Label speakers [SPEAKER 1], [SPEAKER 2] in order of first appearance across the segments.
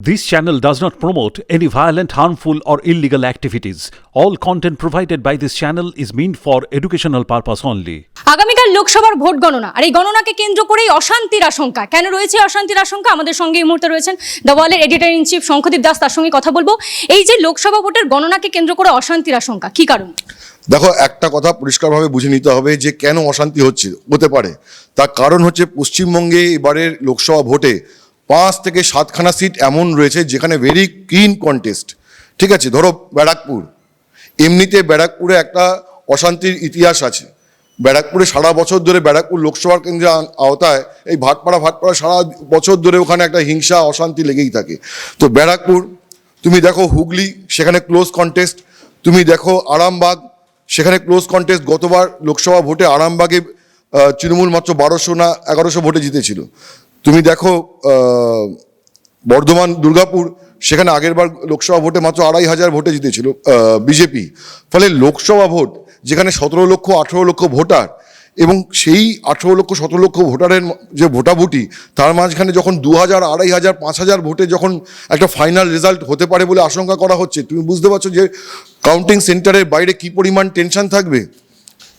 [SPEAKER 1] This channel does not promote any violent, harmful, or illegal activities. All content provided by this channel is meant for educational purpose only.
[SPEAKER 2] আগামীকাল লোকসভার vote গণনা আর এই গণনাকে কেন্দ্র করেই অশান্তির আশঙ্কা। কেন রয়েছে অশান্তির আশঙ্কা? আমাদের সঙ্গে এই মুহূর্তে রয়েছেন দ্য ওয়ালের editor in chief Shankhadeep Das তার সঙ্গে কথা বলব। এই যে লোকসভা ভোটের গণনাকে কেন্দ্র করে অশান্তির আশঙ্কা কি কারণ?
[SPEAKER 3] দেখো একটা কথা পরিষ্কারভাবে বুঝে নিতে হবে যে কেন অশান্তি হচ্ছে হতে পারে। তার কারণ হচ্ছে পশ্চিমবঙ্গে এবারের লোকসভা ভোটে পাঁচ থেকে সাতখানা সিট এমন রয়েছে যেখানে ভেরি ক্লিন কন্টেস্ট ঠিক আছে, ধরো ব্যারাকপুর। এমনিতে ব্যারাকপুরে একটা অশান্তির ইতিহাস আছে। ব্যারাকপুরে সারা বছর ধরে ব্যারাকপুর লোকসভা কেন্দ্রের আওতায় এই ভাটপাড়া ভাটপাড়া সারা বছর ধরে ওখানে একটা হিংসা, অশান্তি লেগেই থাকে। তো ব্যারাকপুর, তুমি দেখো হুগলি, সেখানে ক্লোজ কন্টেস্ট তুমি দেখো আরামবাগ, সেখানে ক্লোজ কন্টেস্ট গতবার লোকসভা ভোটে আরামবাগে তৃণমূল মাত্র বারোশো না এগারোশো ভোটে জিতেছিল। তুমি দেখো বর্ধমান, দুর্গাপুর, সেখানে আগেরবার লোকসভা ভোটে মাত্র আড়াই হাজার ভোটে জিতেছিল বিজেপি। ফলে লোকসভা ভোট, যেখানে সতেরো লক্ষ, আঠেরো লক্ষ ভোটার, এবং সেই আঠেরো লক্ষ, সতেরো লক্ষ ভোটারের যে ভোটাভুটি, তার মাঝখানে যখন দু হাজার, আড়াই হাজার, পাঁচ হাজার ভোটে যখন একটা ফাইনাল রেজাল্ট হতে পারে বলে আশঙ্কা করা হচ্ছে, তুমি বুঝতে পারছ যে কাউন্টিং সেন্টারের বাইরে কি পরিমাণ টেনশন থাকবে?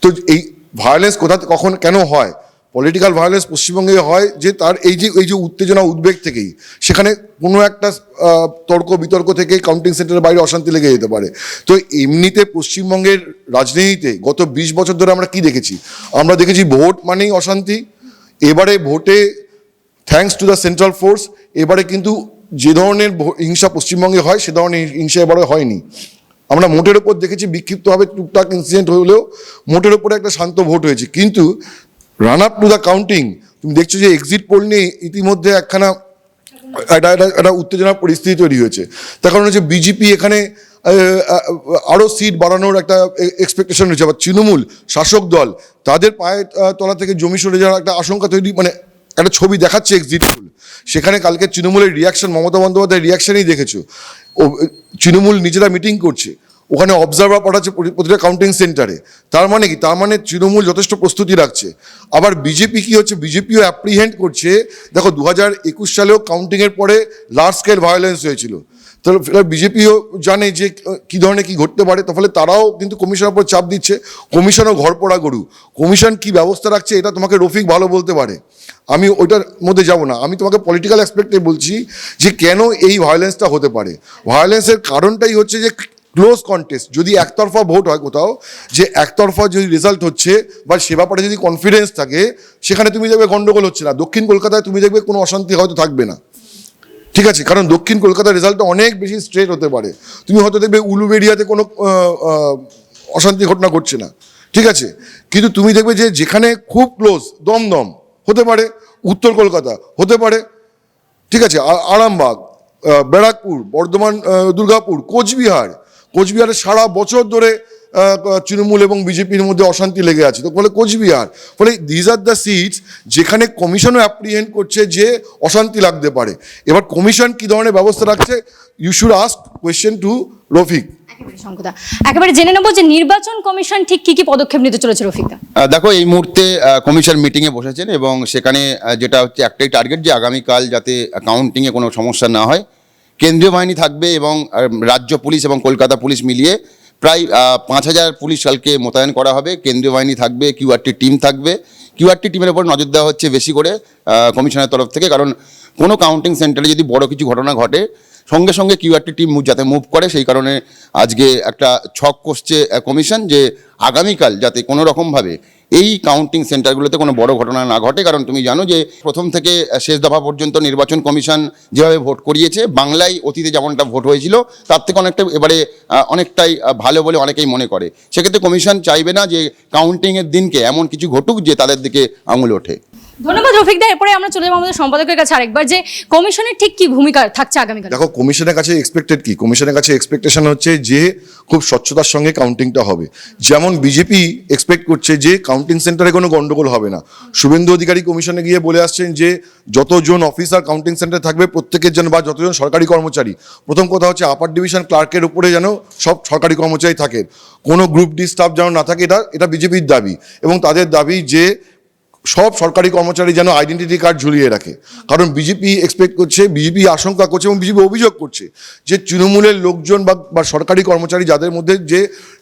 [SPEAKER 3] তো এই ভায়োলেন্স কোথা, কখন, কেন হয়? পলিটিক্যাল ভায়োলেন্স পশ্চিমবঙ্গে হয় যে তার এই যে এই যে উত্তেজনা, উদ্বেগ থেকেই। সেখানে কোনো একটা তর্ক, বিতর্ক থেকে কাউন্টিং সেন্টারের বাইরে অশান্তি লেগে যেতে পারে। তো এমনিতে পশ্চিমবঙ্গের রাজনীতিতে গত বিশ বছর ধরে আমরা কি দেখেছি? আমরা দেখেছি ভোট মানেই অশান্তি। এবারে ভোটে thanks to the central force এবারে কিন্তু যে ধরনের হিংসা পশ্চিমবঙ্গে হয়, সে ধরনের হিংসা এবারে হয়নি। আমরা মোটের ওপর দেখেছি বিক্ষিপ্তভাবে টুকটাক ইনসিডেন্ট হলেও মোটের ওপরে একটা শান্ত ভোট হয়েছে। কিন্তু run up to the counting তুমি দেখছ যে এক্সিট পোল নিয়ে ইতিমধ্যে একখানা, একটা একটা পরিস্থিতি তৈরি হয়েছে। তার কারণ হচ্ছে বিজেপি এখানে আরও সিট বাড়ানোর একটা এক্সপেকটেশন রয়েছে। আবার তৃণমূল, শাসক দল, তাদের পায়ের তলা থেকে জমি সরে যাওয়ার একটা আশঙ্কা তৈরি মানে একটা ছবি দেখাচ্ছে এক্সিট পোল সেখানে কালকে তৃণমূলের রিয়াকশন মমতা বন্দ্যোপাধ্যায়ের রিয়াকশনই দেখেছ। ও, তৃণমূল নিজেরা মিটিং করছে। ওখানে অবজার্ভার পাঠাচ্ছে প্রতিটা কাউন্টিং সেন্টারে তার মানে কি? তার মানে তৃণমূল যথেষ্ট প্রস্তুতি রাখছে। আবার বিজেপি কি হচ্ছে? বিজেপিও অ্যাপ্রিহেন্ড করছে। দেখো দু হাজার একুশ সালেও কাউন্টিংয়ের পরে লার্জ স্কেল ভায়োলেন্স হয়েছিল। তো বিজেপিও জানে যে, কি ধরনের কি ঘটতে পারে। তো ফলে তারাও কিন্তু কমিশনের উপর চাপ দিচ্ছে। কমিশনও ঘর পড়া গরু। কমিশন কি ব্যবস্থা রাখছে, এটা তোমাকে রফিক ভালো বলতে পারে। আমি ওইটার মধ্যে যাব না। আমি তোমাকে পলিটিক্যাল অ্যাসপেক্টে বলছি যে, কেন এই ভায়োলেন্সটা হতে পারে? ভায়োলেন্সের কারণটাই হচ্ছে যে ক্লোজ কন্টেস্ট যদি একতরফা ভোট হয় কোথাও, যে একতরফা যদি রেজাল্ট হচ্ছে, বা সে ব্যাপারে যদি কনফিডেন্স থাকে, সেখানে তুমি দেখবে গন্ডগোল হচ্ছে না। দক্ষিণ কলকাতায় তুমি দেখবে কোনো অশান্তি হয়তো থাকবে না। ঠিক আছে? কারণ দক্ষিণ কলকাতার রেজাল্টটা অনেক বেশি স্ট্রেট হতে পারে। তুমি হয়তো দেখবে উলুবেড়িয়াতে কোনো অশান্তি ঘটনা ঘটছে না। ঠিক আছে? কিন্তু তুমি দেখবে যে যেখানে খুব ক্লোজ দমদম, হতে পারে, উত্তর কলকাতা, হতে পারে, ঠিক আছে? আরামবাগ ব্যারাকপুর, বর্ধমান দুর্গাপুর, কোচবিহার কোচবিহারে সারা বছর ধরে তৃণমূল এবং বিজেপির মধ্যে অশান্তি লেগে আছে। তো ফলে কোচবিহার ফলে দিজ আর দ্য সিটস যেখানে কমিশনও অ্যাপ্রিহেন্ড করছে যে অশান্তি লাগতে পারে। এবার কমিশন কি ধরনের ব্যবস্থা রাখছে? You should ask question to Rafiq.
[SPEAKER 2] শঙ্কুদা। একেবারে জেনে নেব যে নির্বাচন কমিশন ঠিক কি কি পদক্ষেপ নিতে চলেছে রফিকদা।
[SPEAKER 4] দেখো এই মুহূর্তে কমিশন মিটিংয়ে বসেছেন এবং সেখানে যেটা হচ্ছে একটাই টার্গেট যে আগামীকাল যাতে কাউন্টিংয়ে কোনো সমস্যা না হয়। কেন্দ্রীয় বাহিনী থাকবে এবং রাজ্য পুলিশ এবং কলকাতা পুলিশ মিলিয়ে প্রায় পাঁচ হাজার পুলিশ কালকে মোতায়েন করা হবে। কেন্দ্রীয় বাহিনী থাকবে কিউআরটি টিম থাকবে। কিউআরটি টিমের ওপর নজর দেওয়া হচ্ছে বেশি করে কমিশনের তরফ থেকে। কারণ কোনো কাউন্টিং সেন্টারে যদি বড় কিছু ঘটনা ঘটে সঙ্গে সঙ্গে কিউআরটি টিম যাতে মুভ করে, সেই কারণে আজকে একটা ছক কষছে কমিশন যে আগামীকাল যাতে কোনো রকমভাবে এই কাউন্টিং সেন্টারগুলোতে কোনো বড় ঘটনা না ঘটে। কারণ তুমি জানো যে প্রথম থেকে শেষ দফা পর্যন্ত নির্বাচন কমিশন যেভাবে ভোট করিয়েছে, বাংলায় অতীতে যেমনটা ভোট হয়েছিল, তার থেকে অনেকটা এবারে অনেকটাই ভালো বলে অনেকেই মনে করে। সেক্ষেত্রে কমিশন চাইবে না যে কাউন্টিংয়ের দিনকে এমন কিছু ঘটুক যে তাদের দিকে আঙুল ওঠে।
[SPEAKER 2] ধন্যবাদ রফিকদা এরপরে আমরা চলে যাব আমাদের সম্পাদকের কাছে আরেকবার যে কমিশনের ঠিক কি ভূমিকা থাকছে আগামীকাল?
[SPEAKER 3] দেখো, কমিশনের কাছে এক্সপেক্টেড কি? কমিশনের কাছে এক্সপেকটেশন হচ্ছে যে খুব স্বচ্ছতার সঙ্গে কাউন্টিংটা হবে। যেমন বিজেপি এক্সপেক্ট করছে যে কাউন্টিং সেন্টারে কোনো গন্ডগোল হবে না। শুভেন্দু অধিকারী কমিশনে গিয়ে বলে আসছেন যে যতজন অফিসার কাউন্টিং সেন্টারে থাকবে, প্রত্যেকের জন্য বা যতজন সরকারি কর্মচারী। প্রথম কথা হচ্ছে আপার ডিভিশন ক্লার্কের উপরে যেন সব সরকারি কর্মচারী থাকে। কোনো গ্রুপ ডি স্টাফ যেন না থাকে, এটা এটা বিজেপির দাবি। এবং তাদের দাবি যে সব সরকারি কর্মচারী যেন আইডেন্টিটি কার্ড ঝুলিয়ে রাখে। কারণ বিজেপি এক্সপেক্ট করছে বিজেপি আশঙ্কা করছে এবং বিজেপি অভিযোগ করছে যে তৃণমূলের লোকজন বা সরকারি কর্মচারী যাদের মধ্যে যে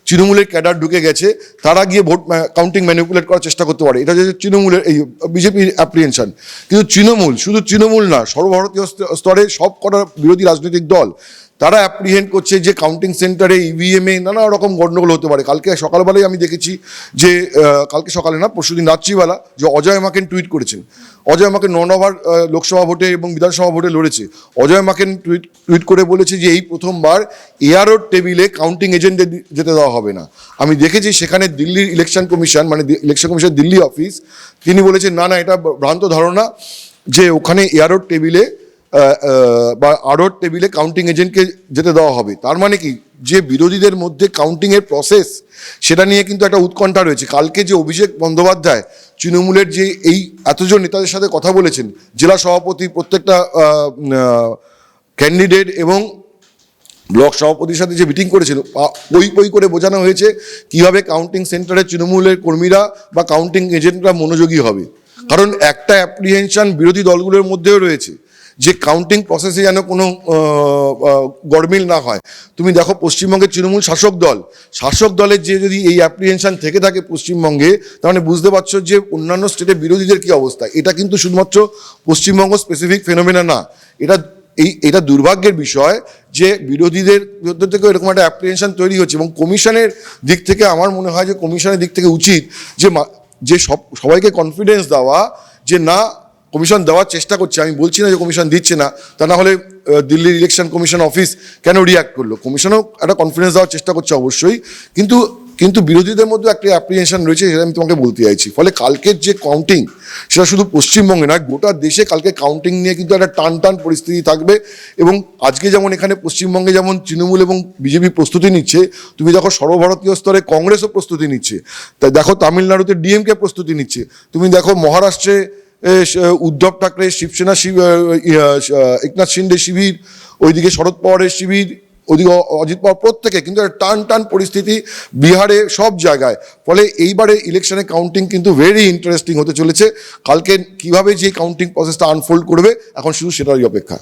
[SPEAKER 3] তৃণমূলের ক্যাডার ঢুকে গেছে, তারা গিয়ে ভোট কাউন্টিং ম্যানিপুলেট করার চেষ্টা করতে পারে। এটা হচ্ছে তৃণমূলের এই বিজেপির অ্যাপ্রিহেনশন কিন্তু তৃণমূল, শুধু তৃণমূল না, সর্বভারতীয় স্তরে- সব কটা বিরোধী রাজনৈতিক দল, তারা অ্যাপ্রিহেন্ড করছে যে কাউন্টিং সেন্টারে ইভিএমে নানা রকম গণ্ডগোল হতে পারে। কালকে সকালবেলায় আমি দেখেছি যে কালকে সকালে না, পরশুদিন রাত্রিবেলা যে অজয় মাকেন টুইট করেছেন। অজয় মাকেন ওভার লোকসভা ভোটে এবং বিধানসভা ভোটে লড়েছে। অজয় মাকেন টুইট টুইট করে বলেছে যে, এই প্রথমবার এয়ারোর টেবিলে কাউন্টিং এজেন্টদের যেতে দেওয়া হবে না। আমি দেখেছি সেখানে দিল্লির ইলেকশন কমিশন মানে ইলেকশন কমিশন দিল্লি অফিস তিনি বলেছেন, না না, এটা ভ্রান্ত ধারণা যে ওখানে এয়ারোর টেবিলে বা আরোর টেবিলে কাউন্টিং এজেন্টকে যেতে দেওয়া হবে। তার মানে কি? যে বিরোধীদের মধ্যে কাউন্টিংয়ের প্রসেস সেটা নিয়ে কিন্তু একটা উৎকণ্ঠা রয়েছে। কালকে যে অভিষেক বন্দ্যোপাধ্যায় তৃণমূলের যে এই এতজন নেতাদের সাথে কথা বলেছেন, জেলা সভাপতি প্রত্যেকটা ক্যান্ডিডেট এবং ব্লক সভাপতির সাথে যে মিটিং করেছিল পই পই করে বোঝানো হয়েছে কীভাবে কাউন্টিং সেন্টারে তৃণমূলের কর্মীরা বা কাউন্টিং এজেন্টরা মনোযোগী হবে। কারণ একটা অ্যাপ্রিহেনশন বিরোধী দলগুলোর মধ্যেও রয়েছে যে কাউন্টিং প্রসেসে যেন কোনো গরমিল না হয়। তুমি দেখো পশ্চিমবঙ্গের তৃণমূল শাসক দল, শাসক দলের যে যদি এই অ্যাপ্রিহেনশন থেকে থাকে পশ্চিমবঙ্গে, তার মানে বুঝতে পারছ যে অন্যান্য স্টেটের বিরোধীদের কি অবস্থা। এটা কিন্তু শুধুমাত্র পশ্চিমবঙ্গ স্পেসিফিক ফেনোমেনা না। এটা, এই, এটা দুর্ভাগ্যের বিষয় যে বিরোধীদের মধ্যে থেকে এরকম একটা অ্যাপ্রিহেনশন তৈরি হচ্ছে এবং কমিশনের দিক থেকে আমার মনে হয় যে কমিশনের দিক থেকে উচিত যে যে সব সবাইকে কনফিডেন্স দেওয়া, যে না কমিশন দেওয়ার চেষ্টা করছে। আমি বলছি না যে কমিশন দিচ্ছে না, তা না হলে দিল্লির ইলেকশন কমিশন অফিস কেন রিয়াক্ট করল? কমিশনও একটা কনফিডেন্স দেওয়ার চেষ্টা করছে অবশ্যই। কিন্তু কিন্তু বিরোধীদের মধ্যে একটা অ্যাপ্রিহেনশন রয়েছে, সেটা আমি তোমাকে বলতে চাইছি। ফলে কালকের যে কাউন্টিং সেটা শুধু পশ্চিমবঙ্গে নয়, গোটা দেশে কালকে কাউন্টিং নিয়ে কিন্তু একটা টান টান পরিস্থিতি থাকবে। এবং আজকে যেমন এখানে পশ্চিমবঙ্গে যেমন তৃণমূল এবং বিজেপি প্রস্তুতি নিচ্ছে, তুমি দেখো সর্বভারতীয় স্তরে কংগ্রেসও প্রস্তুতি নিচ্ছে। তাই দেখো তামিলনাড়ুতে ডিএমকে প্রস্তুতি নিচ্ছে। তুমি দেখো মহারাষ্ট্রে উদ্ধব ঠাকরে, শিবসেনা, শিব- একনাথ শিন্ডে শিবির, ওইদিকে শরদ পাওয়ারের শিবির ওদিকে অজিত পাওয়ার প্রত্যেকে কিন্তু একটা টান টান পরিস্থিতি বিহারে সব জায়গায়। ফলে এইবারে ইলেকশনে কাউন্টিং কিন্তু ভেরি ইন্টারেস্টিং হতে চলেছে। কালকে কীভাবে যে কাউন্টিং প্রসেসটা আনফোল্ড করবে এখন শুধু সেটারই অপেক্ষা।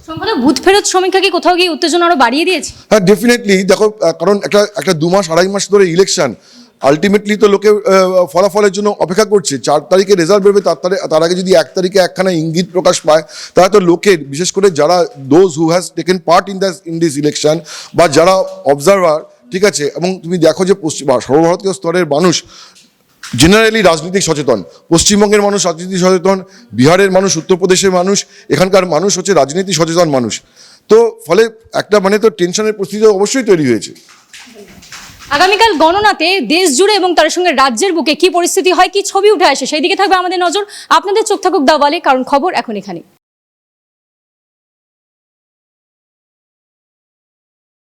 [SPEAKER 2] ভূত ফেরত সমীক্ষা কি কোথাও গিয়ে উত্তেজনা আরও বাড়িয়ে দিয়েছে?
[SPEAKER 3] হ্যাঁ ডেফিনেটলি দেখো কারণ একটা একটা দু মাস আড়াই মাস ধরে ইলেকশন আলটিমেটলি তো লোকে ফলাফলের জন্য অপেক্ষা করছে। চার তারিখে রেজাল্ট বেরোবে, তার তারে- আগে যদি এক তারিখে একখানা ইঙ্গিত প্রকাশ পায়, তাহলে তো লোকের, বিশেষ করে যারা those who has taken part in that's in this election বা যারা অবজারভার ঠিক আছে? এবং তুমি দেখো যে পশ্চিম সর্বভারতীয় স্তরের মানুষ জেনারেলি রাজনৈতিক সচেতন। পশ্চিমবঙ্গের মানুষ রাজনীতি সচেতন, বিহারের মানুষ, উত্তরপ্রদেশের মানুষ, এখানকার মানুষ হচ্ছে রাজনীতি সচেতন মানুষ। তো ফলে একটা মানে তো টেনশনের পরিস্থিতি অবশ্যই তৈরি হয়েছে।
[SPEAKER 2] আগামীকাল গণনাতে দেশ জুড়ে এবং তার সঙ্গে রাজ্যের বুকে কি পরিস্থিতি হয়, কি ছবি উঠে আসে সেই দিকে থাকবে আমাদের নজর। আপনাদের চোখ থাকুক দাওয়ালে কারণ খবর এখন এখানে